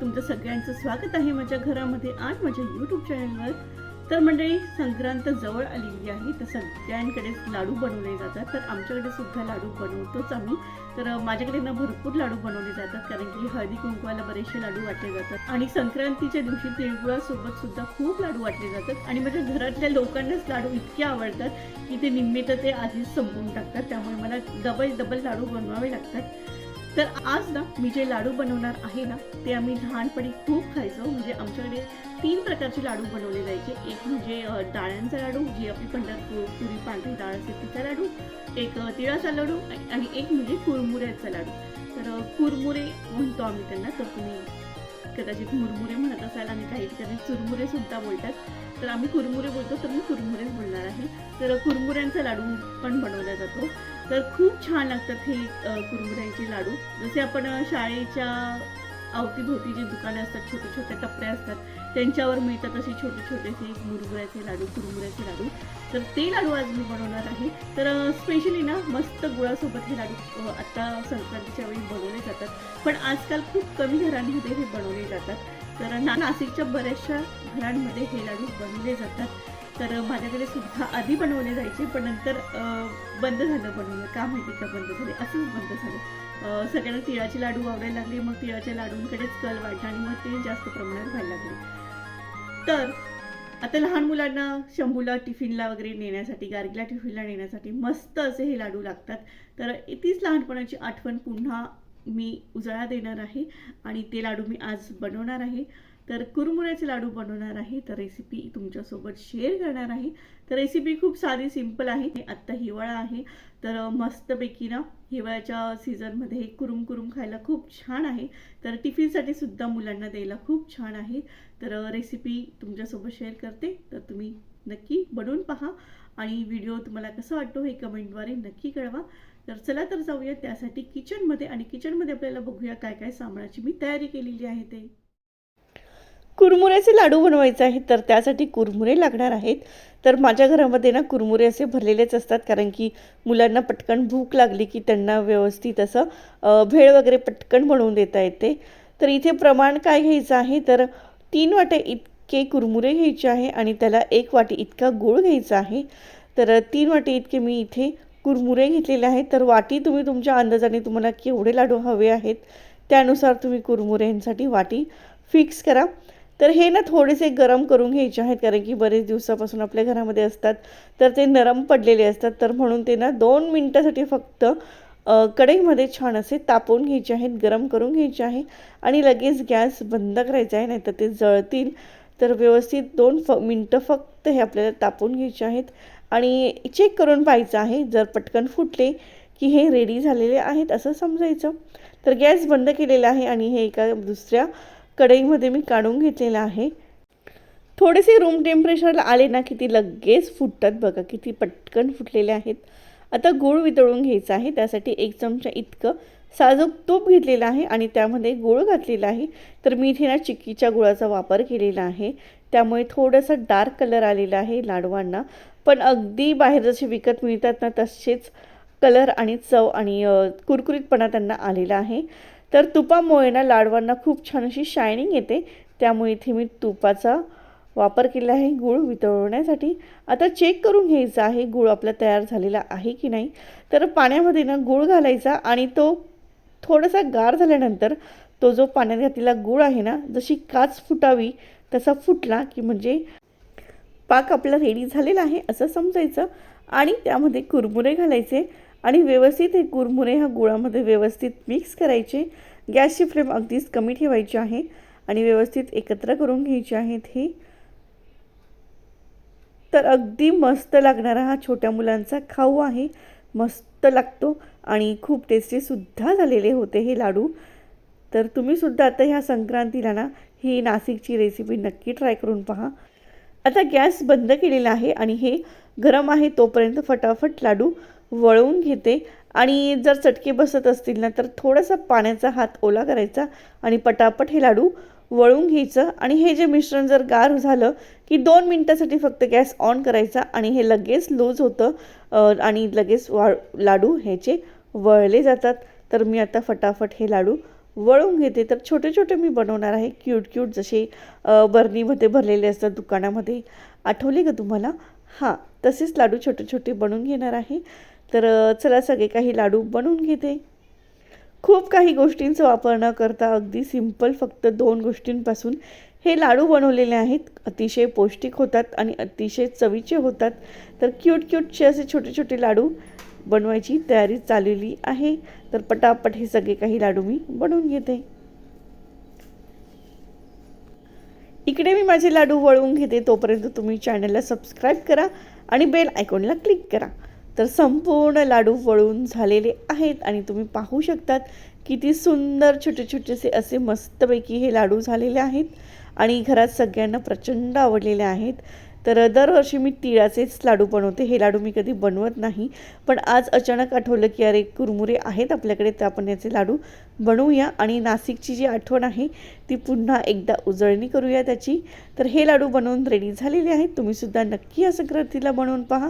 तुमचं सगळ्यांचं स्वागत आहे माझ्या घरामध्ये आणि माझ्या यूट्यूब चॅनलवर तर मंडळी संक्रांत जवळ आलेली आहे तर सगळ्यांकडे लाडू बनवले जातात. तर आमच्याकडे सुद्धा लाडू बनवतोच आम्ही. तर माझ्याकडे ना भरपूर लाडू बनवले जातात कारण की हळदी कुंकवाला बरेचसे लाडू वाटले जातात. आणि संक्रांतीच्या दिवशी तिळगुळासोबत सुद्धा खूप लाडू वाटले जातात. आणि माझ्या घरातल्या लोकांनाच लाडू इतके आवडतात की ते निम्मे तर ते आधीच संपवून टाकतात. त्यामुळे मला डबल डबल लाडू बनवावे लागतात. तर आज ना मी जे लाडू बनवणार आहे ना ते आम्ही लहानपणी खूप खायचो. म्हणजे आमच्याकडे तीन प्रकारचे लाडू बनवले जायचे. एक म्हणजे डाळ्यांचा लाडू जी आपली पंढरपूर पुरी पांढरी डाळ असते तिचा लाडू एक तिळाचा लाडू आणि एक म्हणजे कुरमुऱ्याचा लाडू. तर कुरमुरे म्हणतो आम्ही त्यांना तर तुम्ही कदाचित मुरमुरे म्हणत असाल आणि काही ठिकाणी चुरमुरे सुद्धा बोलतात. तर आम्ही कुरमुरे बोलतो तर मी कुरमुरेच बोलणार आहे. तर कुरमुऱ्यांचा लाडू पण बनवला जातो. तर खूप छान लागतात हे कुरमुऱ्यांचे लाडू. जसे आपण शाळेच्या अवतीभोवती जे दुकानं असतात छोटे छोटे टपऱ्या असतात त्यांच्यावर मिळतात असे छोटे छोटेसे मुरमुऱ्याचे लाडू कुरमुऱ्याचे लाडू. तर ते लाडू आज मी बनवणार आहे. तर स्पेशली ना मस्त गुळासोबत हे लाडू आत्ता संक्रांतीच्या वेळी बनवले जातात. पण आजकाल खूप कमी घरांमध्ये हे बनवले जातात. तर ना नाशिकच्या बऱ्याचशा घरांमध्ये हे लाडू बनवले जातात. तर माझ्याकडे सुद्धा आधी बनवले जायचे पण नंतर बंद झालं बनवलं म्हणजे का माहिती का बंद झाले? असंच बंद झालं. सगळ्यांना तिळाचे लाडू आवडायला लागले मग तिळाच्या लाडूंकडेच कल वाढला आणि मग ते जास्त प्रमाणात व्हायला लागले. तर आता लहान मुलांना शंभूला टिफिनला वगैरे नेण्यासाठी गार्गीला टिफिनला नेण्यासाठी मस्त असे हे लाडू लागतात. तर तीच लहानपणाची आठवण पुन्हा मी उजळा देणार आहे आणि ते लाडू मी आज बनवणार आहे. तर कुरमुऱ्याचे लाडू बनवणार आहे तर रेसिपी तुमच्यासोबत शेअर करणार आहे. तर रेसिपी खूप साधी सिंपल आहे. आत्ता हिवाळा आहे तर मस्तपैकी ना हिवाळ्याच्या सीझनमध्ये कुरुम कुरुम खायला खूप छान आहे. तर टिफिनसाठी सुद्धा मुलांना द्यायला खूप छान आहे. तर रेसिपी तुमच्यासोबत शेअर करते. तर तुम्ही नक्की बनवून पहा. आणि व्हिडिओ तुम्हाला कसं वाटतो हे कमेंटद्वारे नक्की कळवा. तर चला तर जाऊया त्यासाठी किचनमध्ये आणि किचनमध्ये आपल्याला बघूया काय काय सामानाची मी तयारी केलेली आहे ते. कुरमुऱ्याचे लाडू बनवायचे आहेत तर त्यासाठी कुरमुरे लागणार आहेत. तर माझ्या घरामध्ये ना कुरमुरे असे भरलेलेच असतात कारण की मुलांना पटकन भूक लागली की त्यांना व्यवस्थित असं भेळ वगैरे पटकन बनवून देता येते. तर इथे प्रमाण काय घ्यायचं आहे? तर तीन वाटे इतके कुरमुरे घ्यायचे आहे आणि त्याला एक वाटी इतका गूळ घ्यायचा आहे. तर तीन वाटी इतके मी इथे कुरमुरे घेतलेले आहेत. तर वाटी तुम्ही तुमच्या अंदाजाने तुम्हाला केवढे लाडू हवे आहेत त्यानुसार तुम्ही कुरमुऱ्यांसाठी वाटी फिक्स करा. तर हे ना थोडेसे गरम करून घ्यायचे आहेत कारण की बरेच दिवसापासून आपल्या घरामध्ये असतात. तर ते नरम पडलेले असतात. तर म्हणून ते ना दोन मिनटासाठी फक्त कढईमध्ये छान असे तापवून घ्यायचे आहेत गरम करून घ्यायचे आहे. आणि लगेच गॅस बंद करायचा आहे नाही तर ते जळतील. तर व्यवस्थित दोन फ मिनटं फक्त हे आपल्याला तापवून घ्यायचे आहेत. आणि चेक करून पाहायचं आहे जर पटकन फुटले की हे रेडी झालेले आहेत असं समजायचं. तर गॅस बंद केलेला आहे आणि हे एका दुसऱ्या कढईमध्ये मी काढून घेतलेलं आहे. थोडेसे रूम टेम्परेचरला आले ना की ती लगेच फुटतात बघा किती पटकन फुटलेले आहेत. आता गूळ वितळून घ्यायचा आहे त्यासाठी एक चमचा इतकं साजूक तूप घेतलेलं आहे आणि त्यामध्ये गूळ घातलेला आहे. तर मी इथे ना चिक्कीच्या गुळाचा वापर केलेला आहे. त्यामुळे थोडंसं डार्क कलर आलेला आहे लाडवांना. पण अगदी बाहेर जसे विकत मिळतात ना तसेच कलर आणि चव आणि कुरकुरीतपणा त्यांना आलेला आहे. तर तुपामुळे ना लाडवांना खूप छान अशी शायनिंग येते. त्यामुळे इथे मी तुपाचा वापर केला आहे गूळ वितळवण्यासाठी. आता चेक करून घ्यायचा आहे गूळ आपला तयार झालेला आहे की नाही. तर पाण्यामध्ये ना गूळ घालायचा आणि तो थोडासा गार झाल्यानंतर तो जो पाण्यात घातलेला गूळ आहे ना जशी काच फुटावी तसा फुटला की म्हणजे पाक आपला रेडी झालेला आहे असं समजायचं. आणि त्यामध्ये कुरमुरे घालायचे आणि व्यवस्थित हे कुरमुरे ह्या गुळामध्ये व्यवस्थित मिक्स करायचे. गॅसची फ्लेम अगदीच कमी ठेवायची आहे आणि व्यवस्थित एकत्र करून घ्यायची आहेत हे तर अगदी मस्त लागणारा हा छोट्या मुलांचा खाऊ आहे. मस्त लागतो आणि खूप टेस्टीसुद्धा झालेले होते हे लाडू. तर तुम्हीसुद्धा आता ह्या संक्रांतीला ना ही नाशिकची रेसिपी नक्की ट्राय करून पहा. आता गॅस बंद केलेला आहे आणि हे गरम आहे तोपर्यंत फटाफट लाडू वळवून घेते. आणि जर चटके बसत असतील ना तर थोडासा पाण्याचा हात ओला करायचा आणि पटापट हे लाडू वळून घ्यायचं. आणि हे जे मिश्रण जर गार झालं की दोन मिनटासाठी फक्त गॅस ऑन करायचा आणि हे लगेच लूज होतं आणि लगेच वा लाडू ह्याचे वळले जातात. तर मी आता फटाफट हे लाडू वळून घेते. तर छोटे छोटे मी बनवणार आहे. क्यूट क्यूट जसे बर्नीमध्ये बरणीमध्ये भरलेले असतात दुकानामध्ये. आठवले का तुम्हाला? हां तसेच लाडू छोटे छोटे बनवून घेणार आहे. तर चला सगळे काही लाडू बनवून घेते. खूप काही गोष्टींचा वापर न करता अगदी सिंपल फक्त दोन गोष्टींपासून. हे लाडू बनवलेले आहेत अतिशय पौष्टिक होतात आणि अतिशय चवीचे होतात. तर क्यूट क्यूटचे असे छोटे छोटे लाडू बनवायची तयारी चाललेली आहे. तर पटापट हे सगळे काही लाडू मी बनवून घेते. इकडे मी माझे लाडू वळवून घेते. तोपर्यंत तुम्ही चॅनलला सबस्क्राईब करा आणि बेल आयकॉनला क्लिक करा. तर संपूर्ण लाडू वळून झालेले आहेत आणि तुम्ही पाहू शकतात किती सुंदर छोटे छोटेसे असे मस्तपैकी हे लाडू झालेले आहेत आणि घरात सगळ्यांना प्रचंड आवडलेले आहेत. तर दरवर्षी मी तिळाचेच लाडू बनवते. हे लाडू मी कधी बनवत नाही. पण आज अचानक आठवलं की अरे कुरमुरे आहेत आपल्याकडे तर आपण याचे लाडू बनवूया. आणि नाशिकची जी आठवण आहे ती पुन्हा एकदा उजळणी करूया त्याची. तर हे लाडू बनवून रेडी झालेले आहेत. तुम्हीसुद्धा नक्की या संक्रांतीला बनवून पहा.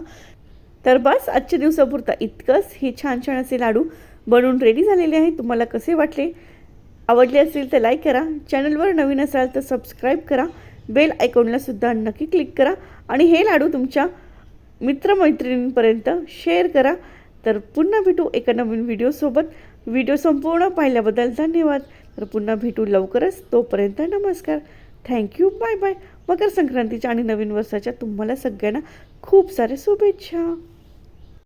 तर बस आजच्या दिवसापुरता इतकंच. हे छान छान असे लाडू बनवून रेडी झालेले आहेत. तुम्हाला कसे वाटले? आवडले असेल तर लाईक करा. चॅनलवर नवीन असाल तर सबस्क्राईब करा. बेल आयकॉनला सुद्धा नक्की क्लिक करा. आणि हे लाडू तुमच्या मित्रमैत्रिणींपर्यंत शेअर करा. तर पुन्हा भेटू एका नवीन व्हिडिओसोबत व्हिडिओ संपूर्ण पाहिल्याबद्दल धन्यवाद. तर पुन्हा भेटू लवकरच. तोपर्यंत नमस्कार. थँक्यू बाय बाय मकर संक्रांतीच्या आणि नवीन वर्षाच्या तुम्हाला सगळ्यांना खूप साऱ्या शुभेच्छा.